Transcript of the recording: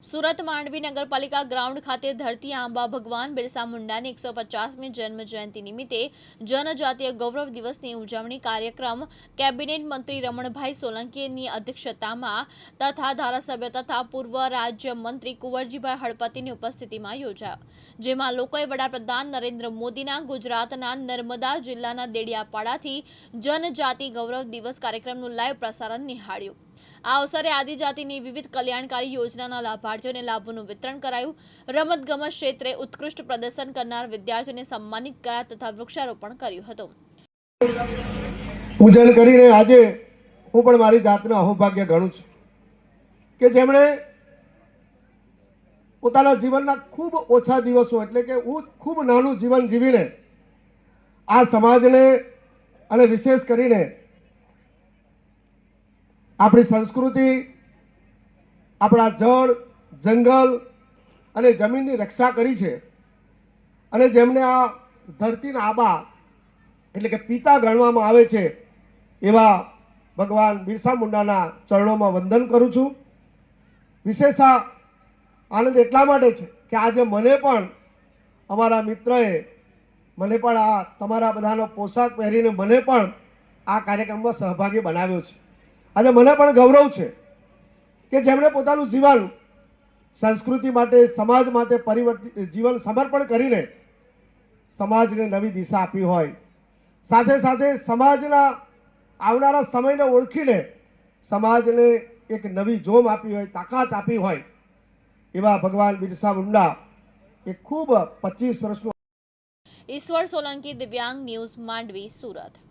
સુરત માંડવી નગરપાલિકા ગ્રાઉન્ડ ખાતે ધરતી આંબા ભગવાન બિરસા મુંડાની એકસો પચાસમી જન્મ જયંતિ નિમિત્તે જનજાતીય ગૌરવ દિવસની ઉજવણી કાર્યક્રમ કેબિનેટ મંત્રી રમણભાઈ સોલંકીની અધ્યક્ષતામાં તથા ધારાસભ્ય તથા પૂર્વ રાજ્ય મંત્રી કુંવરજીભાઈ હળપતિની ઉપસ્થિતિમાં યોજાયો, જેમાં લોકોએ વડાપ્રધાન નરેન્દ્ર મોદીના, ગુજરાતના નર્મદા જિલ્લાના દેડિયાપાડાથી જનજાતિ ગૌરવ દિવસ કાર્યક્રમનું લાઈવ પ્રસારણ નિહાળ્યું. આ અવસરે આદિજાતિની વિવિધ કલ્યાણકારી યોજનાના લાભાર્થીઓને લાભોનું વિતરણ કરાયું. રમતગમત ક્ષેત્રે ઉત્કૃષ્ટ પ્રદર્શન કરનાર વિદ્યાર્થીઓને સન્માનિત કર્યા તથા વૃક્ષારોપણ કર્યું હતું. પૂજન કરીને આજે હું પણ મારી જાતને અહોભાગ્ય ગણું છું કે જેમણે પોતાના જીવનના ખૂબ ઓછા દિવસો, એટલે કે હું ખૂબ નાનું જીવન જીવીને આ સમાજને અને વિશેષ કરીને આપણી સંસ્કૃતિ, આપણા જળ, જંગલ અને જમીનની રક્ષા કરી છે. અને જેમને આ ધરતીના આબા એટલે કે પિતા ગણવામાં આવે છે, એવા ભગવાન બિરસા મુંડાના ચરણોમાં વંદન કરું છું. વિશેષ આનંદ એટલા માટે છે કે આજે મને પણ અમારા મિત્રએ મને પણ આ તમારા બધાનો પોશાક પહેરીને મને પણ આ કાર્યક્રમમાં સહભાગી બનાવ્યો છે. આજે મને પણ ગૌરવ છે કે જેમણે પોતાનું જીવન સંસ્કૃતિ માટે, સમાજ માટે પરિવર્તિત જીવન સમર્પણ કરીને સમાજને નવી દિશા આપી હોય. સાથે સાથે સમાજના આવનારા સમયને ઓળખીને સમાજને એક નવી જોમ આપી હોય, તાકાત આપી હોય, એવા ભગવાન બિરસા મુંડા એ ખૂબ પચીસ વર્ષનું ઈશ્વર સોલંકી દિવ્યાંગ ન્યૂઝ માંડવી, સુરત.